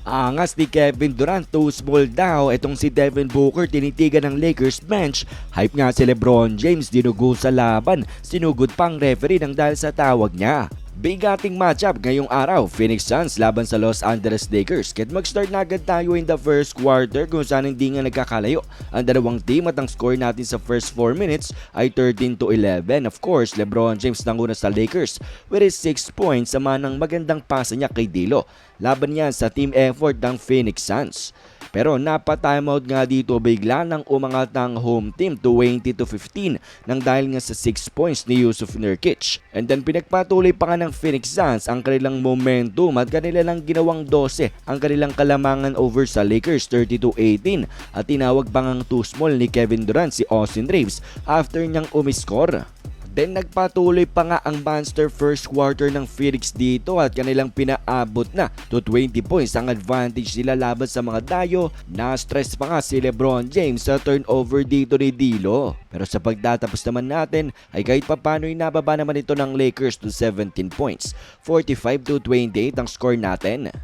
Angas ni Kevin Durant, too small daw. Itong si Devin Booker, tinitigan ng Lakers bench. Hype nga si Lebron James, dinugo sa laban. Sinugod pang referee ng dahil sa tawag niya. Bigating matchup ngayong araw, Phoenix Suns laban sa Los Angeles Lakers. Kahit mag-start na agad tayo in the first quarter kung saan hindi nga nagkakalayo ang dalawang team at ang score natin sa first 4 minutes ay 13 to 11. Of course, Lebron James nanguna sa Lakers with his 6 points sama ng magandang pasa niya kay Dilo. Laban yan sa team effort ng Phoenix Suns. Pero napa-timeout nga dito bigla nang umangat ang home team to 20 to 15 nang dahil nga sa 6 points ni Yusuf Nurkic. And then pinagpatuloy pa nga ng Phoenix Suns ang kanilang momentum at kanila lang ginawang 12 ang kanilang kalamangan over sa Lakers 30 to 18 at tinawag pa ngang too small ni Kevin Durant si Austin Reeves after niyang umiscore. Then nagpatuloy pa nga ang monster first quarter ng Phoenix dito at kanilang pinaabot na to 20 points ang advantage nila laban sa mga dayo. Na-stress pa nga si Lebron James sa turnover dito ni Dilo. Pero sa pagtatapos naman natin ay kahit papano'y nababa naman ito ng Lakers to 17 points. 45 to 28 ang score natin.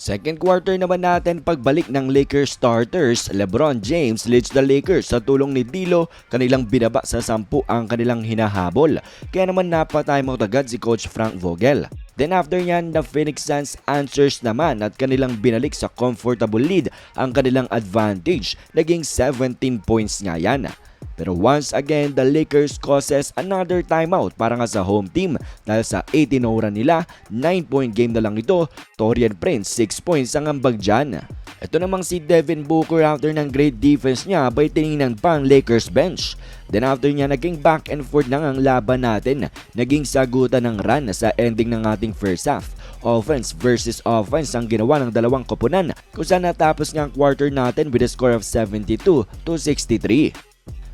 Second quarter naman natin pagbalik ng Lakers starters, LeBron James leads the Lakers sa tulong ni Dilo, kanilang binaba sa 10 ang kanilang hinahabol. Kaya naman napatimeout agad si Coach Frank Vogel. Then after nyan, the Phoenix Suns answers naman at kanilang binalik sa comfortable lead ang kanilang advantage. Naging 17 points nga yan. Pero once again, the Lakers causes another timeout para nga sa home team dahil sa 18 oras nila, 9-point game na lang ito. Torian Prince, 6 points ang ambag dyan. Ito namang si Devin Booker after ng great defense niya by tinignan pa ang Lakers bench. Then after niya naging back and forth na nga ang laban natin, naging sagutan ng run sa ending ng ating first half. Offense versus offense ang ginawa ng dalawang koponan kung saan natapos nga ang quarter natin with a score of 72 to 63.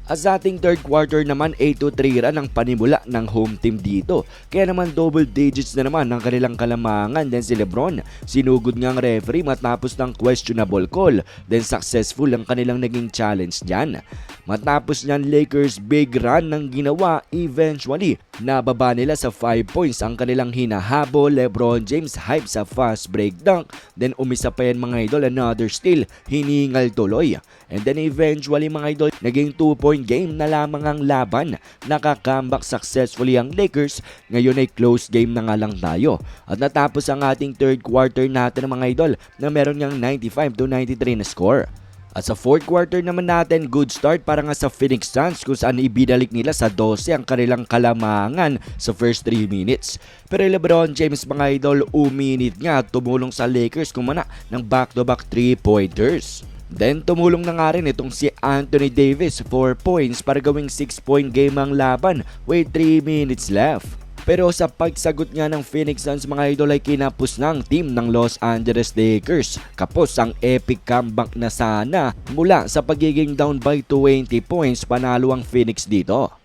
At sa ating third quarter naman 8-3 run ang panimula ng home team dito. Kaya naman double digits na naman ang kanilang kalamangan. Then si Lebron, sinugod nga ang referee matapos ng questionable call. Then successful ang kanilang naging challenge dyan. Matapos niyan Lakers big run ng ginawa eventually. Nababa nila sa 5 points ang kanilang hinahabol. Lebron James hype sa fast break dunk. Then umisa pa yan mga idol another steal. Hiningal tuloy. And then eventually mga idol naging 2 point game na lamang ang laban. Nakakambak successfully ang Lakers. Ngayon ay close game na nga lang tayo. At natapos ang ating third quarter natin mga idol na meron niyang 95 to 93 na score. At sa fourth quarter naman natin, good start para nga sa Phoenix Suns kung saan ibinalik nila sa 12 ang kanilang kalamangan sa first 3 minutes. Pero Lebron James mga idol, uminit nga tumulong sa Lakers kumana ng back-to-back 3-pointers. Then tumulong na nga rin itong si Anthony Davis 4 points para gawing 6 point game ang laban with 3 minutes left. Pero sa pagsagot nga ng Phoenix Suns mga idol ay kinapos ng team ng Los Angeles Lakers. Kapos ang epic comeback na sana mula sa pagiging down by 20 points panalo ang Phoenix dito.